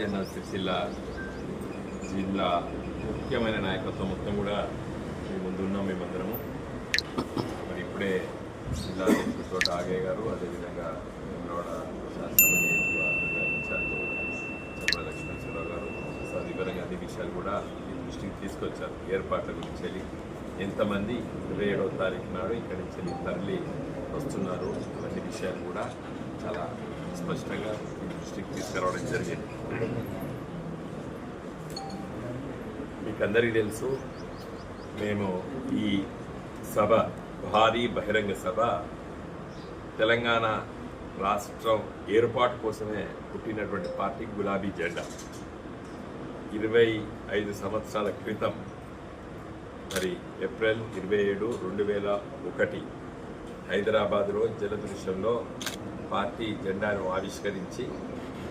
రాజన్న సిరిసిల్ల జిల్లా ముఖ్యమైన నాయకత్వం మొత్తం కూడా మీ ముందు ఉన్నాం మేమందరము. మరి ఇప్పుడే జిల్లా అధ్యక్షుడు తోట ఆగయ్య గారు అదేవిధంగా వేములవాడ శాసనసభ ఇన్ఛార్జ్ చంద్ర లక్ష్మీశ్వరరావు గారు సవివరంగా అన్ని విషయాలు కూడా మీ దృష్టికి తీసుకొచ్చారు. ఏర్పాట్ల గురించి వెళ్ళి ఎంతమంది ఇరవై ఏడవ తారీఖు నాడు ఇక్కడి నుంచి వెళ్ళి తరలి వస్తున్నారు అన్ని విషయాలు కూడా చాలా స్పష్టంగా దృష్టికి తీసుకురావడం జరిగింది. మీకు అందరికీ తెలుసు మేము ఈ సభ భారీ బహిరంగ సభ తెలంగాణ రాష్ట్రం ఏర్పాటు కోసమే పుట్టినటువంటి పార్టీ గులాబీ జెండా. ఇరవై ఐదు సంవత్సరాల క్రితం మరి ఏప్రిల్ ఇరవై ఏడు రెండు వేల ఒకటి హైదరాబాద్లో జలదృశ్యంలో పార్టీ జెండాను ఆవిష్కరించి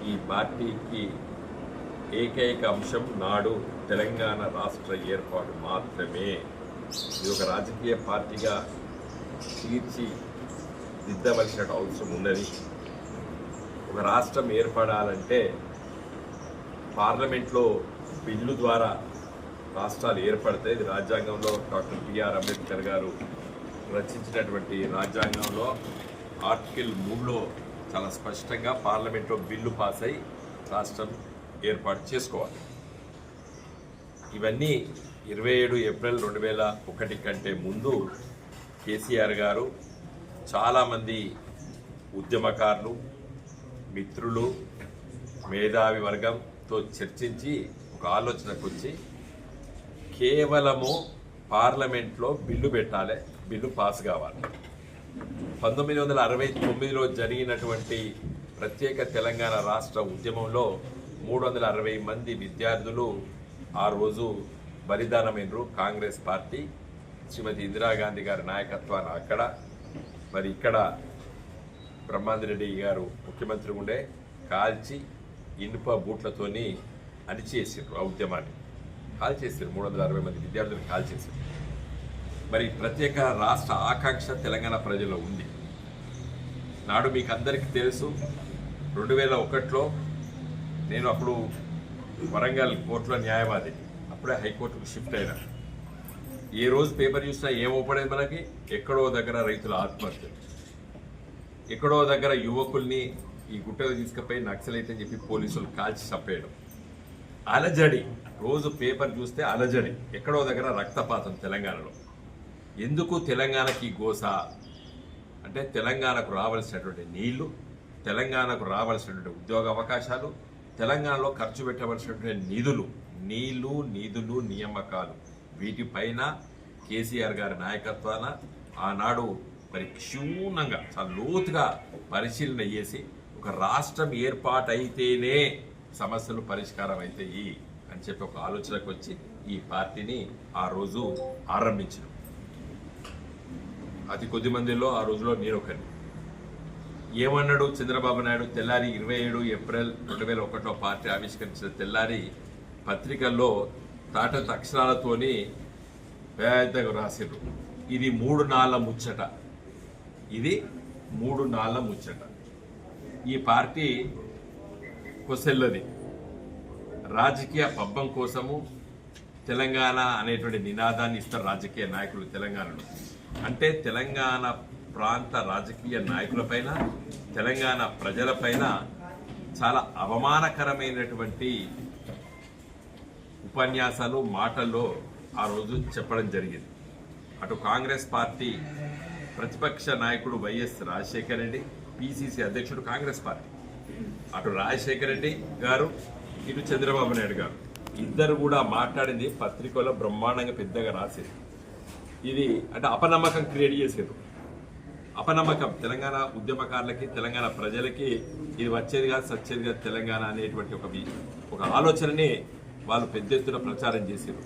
ఈ పార్టీకి ఏకైక అంశం నాడు తెలంగాణ రాష్ట్ర ఏర్పాటు మాత్రమే. ఇది ఒక రాజకీయ పార్టీగా తీర్చి దిద్దవలసిన అవసరం ఉన్నది. ఒక రాష్ట్రం ఏర్పడాలంటే పార్లమెంట్లో బిల్లు ద్వారా రాష్ట్రాలు ఏర్పడతాయి. ఇది రాజ్యాంగంలో డాక్టర్ బిఆర్ అంబేద్కర్ గారు రచించినటువంటి రాజ్యాంగంలో ఆర్టికల్ మూడులో చాలా స్పష్టంగా పార్లమెంట్లో బిల్లు పాస్ అయి రాష్ట్రం ఏర్పాటు చేసుకోవాలి. ఇవన్నీ ఇరవై ఏడు ఏప్రిల్ రెండు వేల ఒకటి కంటే ముందు కేసీఆర్ గారు చాలామంది ఉద్యమకారులు మిత్రులు మేధావి వర్గంతో చర్చించి ఒక ఆలోచనకు వచ్చి కేవలము పార్లమెంట్లో బిల్లు పెట్టాలి బిల్లు పాస్ కావాలి. పంతొమ్మిది వందల అరవై తొమ్మిదిలో జరిగినటువంటి ప్రత్యేక తెలంగాణ రాష్ట్ర ఉద్యమంలో మూడు వందల అరవై మంది విద్యార్థులు ఆ రోజు బలిదానమైనరు. కాంగ్రెస్ పార్టీ శ్రీమతి ఇందిరాగాంధీ గారి నాయకత్వాన అక్కడ. మరి ఇక్కడ బ్రహ్మాందిరెడ్డి గారు ముఖ్యమంత్రి ఉండే కాల్చి ఇనుప బూట్లతోని అణిచేసారు ఆ ఉద్యమాన్ని. కాల్ చేశారు మూడు వందల అరవై మంది విద్యార్థులను కాల్చేసారు మరి ప్రత్యేక రాష్ట్ర ఆకాంక్ష తెలంగాణ ప్రజల్లో ఉంది. నాడు మీకు అందరికీ తెలుసు రెండు వేల ఒకటిలో నేను అప్పుడు వరంగల్ కోర్టులో న్యాయవాది అప్పుడే హైకోర్టుకు షిఫ్ట్ అయినా. ఏ రోజు పేపర్ చూసినా ఏమవుపడేది మనకి? ఎక్కడో దగ్గర రైతుల ఆత్మహత్యలు. ఎక్కడో దగ్గర యువకుల్ని ఈ గుట్టలు తీసుకుపోయి నక్సలైతే అని చెప్పి పోలీసులు కాల్చి చంపేయడం. అలజడి. రోజు పేపర్ చూస్తే అలజడి. ఎక్కడో దగ్గర రక్తపాతం తెలంగాణలో. ఎందుకు తెలంగాణకి గోసా గోస? అంటే తెలంగాణకు రావాల్సినటువంటి నీళ్ళు తెలంగాణకు రావాల్సినటువంటి ఉద్యోగ అవకాశాలు తెలంగాణలో ఖర్చు పెట్టవలసినటువంటి నిధులు నీళ్ళు నిధులు నియామకాలు. వీటిపైన కేసీఆర్ గారి నాయకత్వాన ఆనాడు మరి క్షుణ్ణంగా చాలా లోతుగా పరిశీలన చేసి ఒక రాష్ట్రం ఏర్పాటైతేనే సమస్యలు పరిష్కారం అవుతాయి అని చెప్పి ఒక ఆలోచనకు వచ్చి ఈ పార్టీని ఆ రోజు ఆరంభించినాం. అతి కొద్ది మందిలో ఆ రోజులో నేను ఒకరిని ఏమన్నాడు చంద్రబాబు నాయుడు? తెల్లారి ఇరవై ఏడు ఏప్రిల్ రెండు వేల ఒకటో పార్టీ ఆవిష్కరించిన తెల్లారి పత్రికల్లో తాటత అక్షరాలతోని పెద్దగా రాసిరు ఇది మూడు నాళ్ళ ముచ్చట. ఇది మూడు నాళ్ళ ముచ్చట. ఈ పార్టీ కొసెల్లది. రాజకీయ పబ్బం కోసము తెలంగాణ అనేటువంటి నినాదాన్ని ఇస్తారు రాజకీయ నాయకులు తెలంగాణలో. అంటే తెలంగాణ ప్రాంత రాజకీయ నాయకులపైన తెలంగాణ ప్రజలపైన చాలా అవమానకరమైనటువంటి ఉపన్యాసాలు మాటల్లో ఆ రోజు చెప్పడం జరిగింది. అటు కాంగ్రెస్ పార్టీ ప్రతిపక్ష నాయకుడు వైఎస్ రాజశేఖర రెడ్డి పిసిసి అధ్యక్షుడు కాంగ్రెస్ పార్టీ. అటు రాజశేఖర రెడ్డి గారు ఇటు చంద్రబాబు నాయుడు గారు. ఇద్దరు కూడా మాట్లాడింది పత్రికలో బ్రహ్మాండంగా పెద్దగా రాసేది. ఇది అంటే అపనమ్మకం క్రియేట్ చేసారు అపనమ్మకం తెలంగాణ ఉద్యమకారులకి తెలంగాణ ప్రజలకి ఇది వచ్చేది కాదు సచ్చేది కాదు తెలంగాణ అనేటువంటి ఒక ఒక ఆలోచనని వాళ్ళు పెద్ద ఎత్తున ప్రచారం చేశారు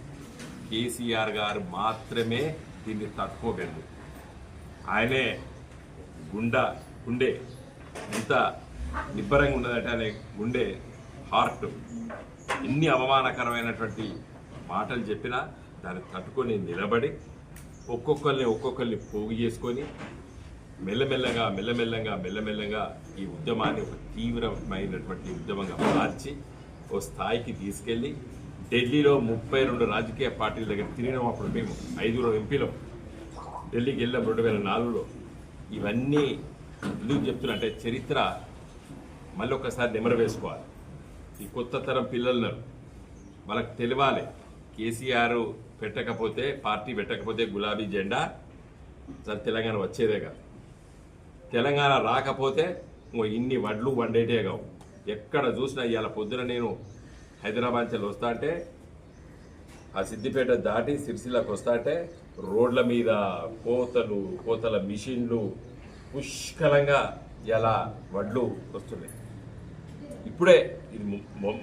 కేసీఆర్ గారు మాత్రమే దీన్ని తట్టుకోగలరు ఆయనే గుండ గుండె ఎంత నిబ్బరంగా ఉన్నదంటే ఆయన గుండె హార్ట్ ఎన్ని అవమానకరమైనటువంటి మాటలు చెప్పినా దాన్ని తట్టుకొని నిలబడి ఒక్కొక్కరిని ఒక్కొక్కరిని పోగు చేసుకొని మెల్లమెల్లగా మెల్లమెల్లగా మెల్లమెల్లగా ఈ ఉద్యమాన్ని ఒక తీవ్రమైనటువంటి ఉద్యమంగా మార్చి ఓ స్థాయికి తీసుకెళ్ళి ఢిల్లీలో ముప్పై రెండు రాజకీయ పార్టీల దగ్గర తిరిగినాం అప్పుడు మేము ఐదుగురు ఎంపీలో. ఢిల్లీకి వెళ్ళాం రెండు వేల నాలుగులో. ఇవన్నీ ఎందుకు చెప్తున్నా అంటే చరిత్ర మళ్ళీ ఒకసారి నెమరు వేసుకోవాలి. ఈ కొత్త తరం పిల్లలున్నారు వాళ్ళకి తెలియాలి. కేసీఆర్ పెట్టకపోతే పార్టీ పెట్టకపోతే గులాబీ జెండా. అసలు తెలంగాణ వచ్చేదే కాదు. తెలంగాణ రాకపోతే ఇంకో ఇన్ని వడ్లు వండేటే కావు. ఎక్కడ చూసినా ఇవాళ పొద్దున నేను హైదరాబాద్ నుంచి వస్తా అంటే ఆ సిద్దిపేట దాటి సిరిసిల్లకు వస్తా అంటే రోడ్ల మీద కోతలు కోతల మిషన్లు పుష్కలంగా ఇలా వడ్లు వస్తున్నాయి. ఇప్పుడే ఇది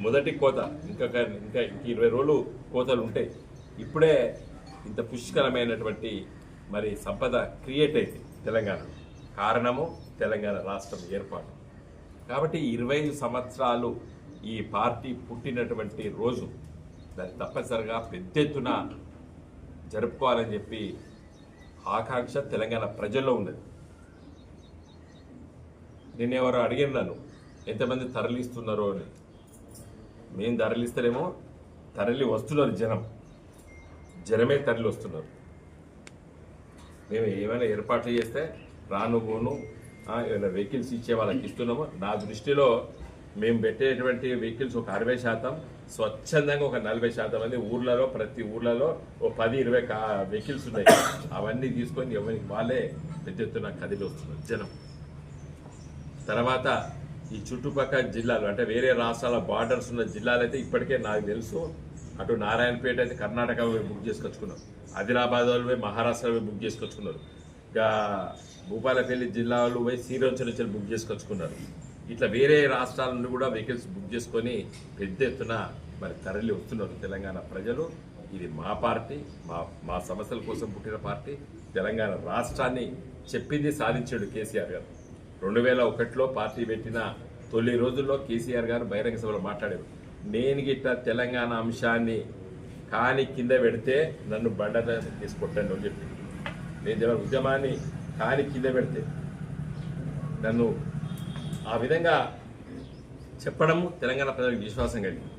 మొదటి కోత. ఇంకా ఇంకా ఇరవై రోజులు కోతలు ఉంటాయి. ఇప్పుడే ఇంత పుష్కరమైనటువంటి మరి సంపద క్రియేట్ అయింది తెలంగాణ. కారణము తెలంగాణ రాష్ట్రం ఏర్పాటు. కాబట్టి ఇరవై ఐదు సంవత్సరాలు ఈ పార్టీ పుట్టినటువంటి రోజు దాన్ని తప్పనిసరిగా పెద్ద ఎత్తున జరుపుకోవాలని చెప్పి ఆకాంక్ష తెలంగాణ ప్రజల్లో ఉన్నది. నిన్నెవరో అడిగారు నన్ను ఎంతమంది తరలిస్తున్నారో అని. మేము తరలిస్తలేమో తరలి వస్తున్నారు జనం. జనమే తరలి వస్తున్నారు. మేము ఏమైనా ఏర్పాట్లు చేస్తే రాను పోను ఏమైనా వెహికల్స్ ఇచ్చే వాళ్ళకి ఇస్తున్నాము నా దృష్టిలో మేము పెట్టేటువంటి వెహికల్స్ ఒక అరవై శాతం స్వచ్ఛందంగా ఒక నలభై శాతం మంది ఊర్లలో ప్రతి ఊర్లలో ఓ పది ఇరవై కా వెహికల్స్ ఉన్నాయి. అవన్నీ తీసుకొని ఎవరికి వాళ్ళే పెద్ద ఎత్తున కదిలి వస్తున్నారు జనం. తర్వాత ఈ చుట్టుపక్కల జిల్లాలు అంటే వేరే రాష్ట్రాల బార్డర్స్ ఉన్న జిల్లాలు అయితే ఇప్పటికే నాకు తెలుసు. అటు నారాయణపేట అయితే కర్ణాటక పోయి బుక్ చేసుకొచ్చుకున్నారు. ఆదిలాబాద్ వాళ్ళు పోయి మహారాష్ట్ర పోయి బుక్ చేసుకొచ్చుకున్నారు. ఇంకా భూపాలపల్లి జిల్లా వాళ్ళు పోయి శ్రీరంచు నుంచి బుక్ చేసుకొచ్చుకున్నారు. ఇట్లా వేరే రాష్ట్రాల నుండి కూడా వెహికల్స్ బుక్ చేసుకొని పెద్ద ఎత్తున మరి తరలి వస్తున్నారు తెలంగాణ ప్రజలు. ఇది మా పార్టీ మా మా సమస్యల కోసం పుట్టిన పార్టీ. తెలంగాణ రాష్ట్రాన్ని చెప్పింది సాధించాడు కేసీఆర్ గారు. రెండు వేల ఒకటిలో పార్టీ పెట్టిన తొలి రోజుల్లో కేసీఆర్ గారు బహిరంగ సభలో మాట్లాడారు. నేను గిట్ట తెలంగాణ అంశాన్ని కాని కింద పెడితే నన్ను బండ తీసుకొట్టండి అని చెప్పి. నేను ఉద్యమాన్ని కాని కింద పెడితే నన్ను ఆ విధంగా చెప్పడము తెలంగాణ ప్రజలకు విశ్వాసం కలిగింది.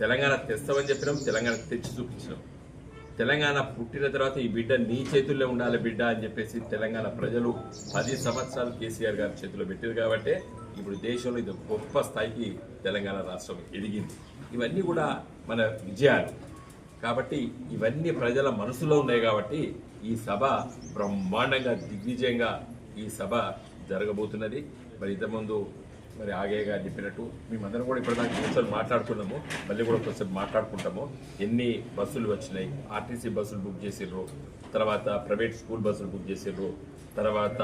తెలంగాణ తెస్తామని చెప్పినాం తెలంగాణ తెచ్చి చూపించినాం. తెలంగాణ పుట్టిన తర్వాత ఈ బిడ్డ నీ చేతుల్లో ఉండాలి బిడ్డ అని చెప్పేసి తెలంగాణ ప్రజలు పది సంవత్సరాలు కేసీఆర్ గారి చేతిలో పెట్టారు కాబట్టి ఇప్పుడు దేశంలో ఇది గొప్ప స్థాయికి తెలంగాణ రాష్ట్రం ఎదిగింది. ఇవన్నీ కూడా మన విజయాలు. కాబట్టి ఇవన్నీ ప్రజల మనసులో ఉన్నాయి కాబట్టి ఈ సభ బ్రహ్మాండంగా దిగ్విజయంగా ఈ సభ జరగబోతున్నది. మరి ఇంతకుముందు మరి ఆగే గారు చెప్పినట్టు మేమందరం కూడా ఇప్పటిదాకా కూర్చొని మాట్లాడుకున్నాము మళ్ళీ కూడా కొంచెం మాట్లాడుకుంటాము. ఎన్ని బస్సులు వచ్చినాయి ఆర్టీసీ బస్సులు బుక్ చేసిర్రు తర్వాత ప్రైవేట్ స్కూల్ బస్సులు బుక్ చేసిర్రు తర్వాత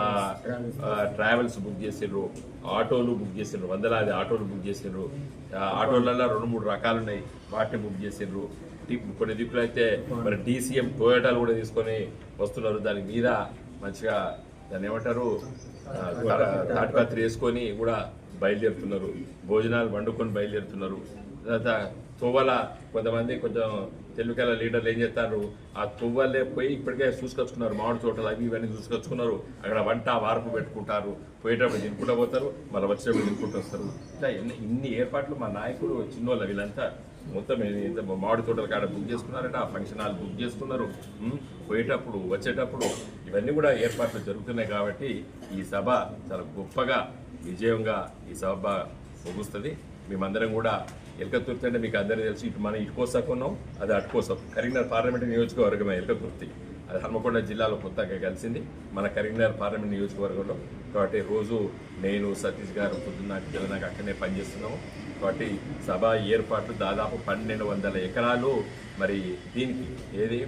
ట్రావెల్స్ బుక్ చేసిర్రు ఆటోలు బుక్ చేసిర్రు వందలాది ఆటోలు బుక్ చేసిర్రు ఆటోలలో రెండు మూడు రకాలు ఉన్నాయి వాటిని బుక్ చేసిర్రు. కొన్ని దిక్కులు అయితే మరి డీసీఎం టొయోటాలు కూడా తీసుకొని వస్తున్నారు దాని మీద మంచిగా దాన్ని ఏమంటారు తాటిపత్రి వేసుకొని కూడా బయలుదేరుతున్నారు. భోజనాలు వండుకొని బయలుదేరుతున్నారు. తర్వాత తువ్వల కొంతమంది కొంచెం తెలుగుల లీడర్లు ఏం చేస్తారు? ఆ తువ్వలే పోయి ఇప్పటికే చూసుకొచ్చుకున్నారు. మామిడి తోటలు అవి ఇవన్నీ చూసుకొచ్చుకున్నారు. అక్కడ వంట వార్పు పెట్టుకుంటారు. పోయేటప్పుడు తినుకుంటూ పోతారు. మళ్ళీ వచ్చేటప్పుడు తినుకుంటూ వస్తారు. ఇట్లా ఎన్ని ఇన్ని ఏర్పాట్లు మా నాయకుడు చిన్నోళ్ళు వీళ్ళంతా మొత్తం మామిడి తోటల కాడ బుక్ చేసుకున్నారట. ఆ ఫంక్షన్ హాల్ బుక్ చేసుకున్నారు. పోయేటప్పుడు వచ్చేటప్పుడు ఇవన్నీ కూడా ఏర్పాట్లు జరుగుతున్నాయి కాబట్టి ఈ సభ చాలా గొప్పగా విజయంగా ఈ సభ ముగుస్తుంది. మేమందరం కూడా ఎలకతుర్తి అంటే మీకు అందరికీ తెలుసు ఇటు మనం ఇటు కోసాకు ఉన్నాం అది అటు కోసం కరీంనగర్ పార్లమెంట్ నియోజకవర్గమే ఎలకతుర్తి. అది హన్మకొండ జిల్లాలో కొత్తగా కలిసింది. మన కరీంనగర్ పార్లమెంట్ నియోజకవర్గంలో కాబట్టి రోజు నేను సతీష్ గారు పొద్దున్న నాకు అక్కడనే పనిచేస్తున్నాము. కాబట్టి సభ ఏర్పాట్లు దాదాపు పన్నెండు వందల ఎకరాలు. మరి దీనికి ఏది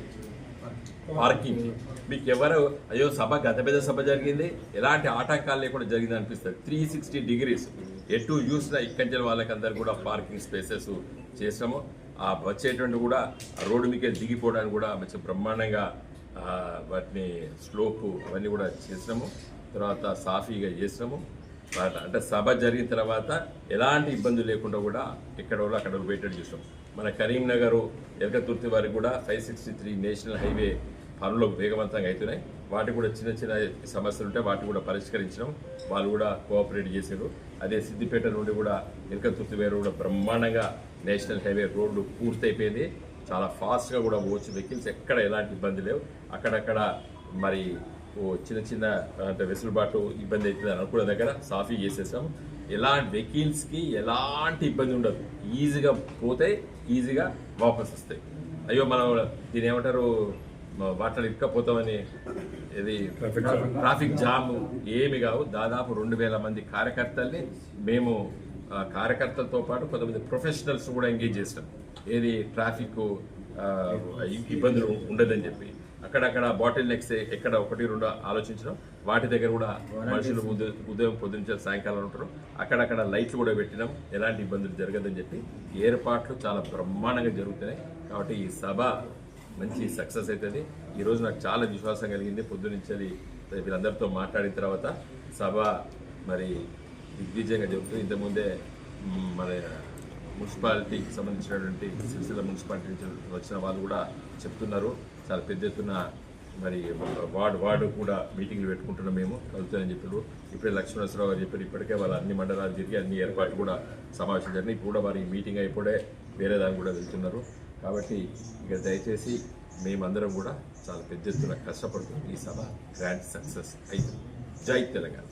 పార్కింగ్. మీకు ఎవరు అయ్యో సభ గత పెద్ద సభ జరిగింది. ఎలాంటి ఆటంకాలు లేకుండా జరిగింది అనిపిస్తుంది. త్రీ సిక్స్టీ డిగ్రీస్ ఎటు చూసినా ఇక్కడి వాళ్ళకి అందరు కూడా పార్కింగ్ స్పేసెస్ చేసాము ఆ వచ్చేటువంటి కూడా రోడ్డు మీకే దిగిపోవడానికి కూడా మంచి బ్రహ్మాండంగా వాటిని స్లోపు అవన్నీ కూడా చేసినాము తర్వాత సాఫీగా చేసినాము అంటే సభ జరిగిన తర్వాత ఎలాంటి ఇబ్బందులు లేకుండా కూడా ఎక్కడ వాళ్ళు అక్కడ పోయేటట్టు చూసాం మన కరీంనగర్ ఎలకతుర్తి వరకు కూడా five sixty three national highway పనులు వేగవంతంగా అవుతున్నాయి. వాటి కూడా చిన్న చిన్న సమస్యలు ఉంటాయి వాటిని కూడా పరిష్కరించడం వాళ్ళు కూడా కోఆపరేట్ చేసారు అదే సిద్దిపేట నుండి కూడా ఎలకతుర్తి వేరు కూడా బ్రహ్మాండంగా నేషనల్ హైవే రోడ్డు పూర్తయిపోయింది. చాలా ఫాస్ట్గా కూడా పోవచ్చు వెహికల్స్. ఎక్కడ ఎలాంటి ఇబ్బంది లేవు. అక్కడక్కడ మరి చిన్న చిన్న అంటే వెసులుబాటు ఇబ్బంది అవుతుంది అని అనుకున్న దగ్గర సాఫీ చేసేసాం. ఎలాంటి వెహికల్స్కి ఎలాంటి ఇబ్బంది ఉండదు. ఈజీగా పోతే ఈజీగా వాపస్ వస్తాయి. అయ్యో మనం దీని ఏమంటారు? వాటిని ఇక్కపోతామని ఇది ట్రాఫిక్ జామ్. ఏమి కావు. దాదాపు రెండు వేల మంది కార్యకర్తల్ని మేము కార్యకర్తలతో పాటు కొంతమంది ప్రొఫెషనల్స్ కూడా ఎంగేజ్ చేస్తాం. ఏది ట్రాఫిక్ ఇబ్బందులు ఉండదని చెప్పి. అక్కడక్కడ బాటిల్ నెక్స్ ఎక్కడ ఒకటి రెండు ఆలోచించడం. వాటి దగ్గర కూడా మనుషులు ఉదయం ఉదయం పొద్దున్న సాయంకాలం ఉంటారు. అక్కడక్కడ లైట్లు కూడా పెట్టినాం. ఎలాంటి ఇబ్బందులు జరగదని చెప్పి ఏర్పాట్లు చాలా బ్రహ్మాండంగా జరుగుతున్నాయి. కాబట్టి ఈ సభ మంచి సక్సెస్ అవుతుంది. ఈ రోజు నాకు చాలా విశ్వాసం కలిగింది. పొద్దునుంచి వీళ్ళందరితో మాట్లాడిన తర్వాత సభ మరి దిగ్విజయంగా జరుగుతుంది. ఇంతకుముందే మన మున్సిపాలిటీకి సంబంధించినటువంటి సిరిసిల్ల మున్సిపాలిటీ నుంచి వచ్చిన వాళ్ళు కూడా చెప్తున్నారు. చాలా పెద్ద ఎత్తున మరి వార్డు వార్డు కూడా మీటింగ్లు పెట్టుకుంటున్నాం మేము. కలుగుతాయని చెప్పారు. ఇప్పుడే లక్ష్మణేశ్వరరావు గారు చెప్పారు ఇప్పటికే వాళ్ళ అన్ని మండలాలు తిరిగి అన్ని ఏర్పాట్లు కూడా సమావేశం జరిగినాయి. ఇప్పుడు కూడా వారి మీటింగ్ అయిపోడే వేరే దానికి కూడా వెళ్తున్నారు. కాబట్టి ఇక దయచేసి మేమందరం కూడా చాలా పెద్ద ఎత్తున కష్టపడుతున్నాం. ఈ సభ గ్రాండ్ సక్సెస్ అయింది. జై తెలంగాణ.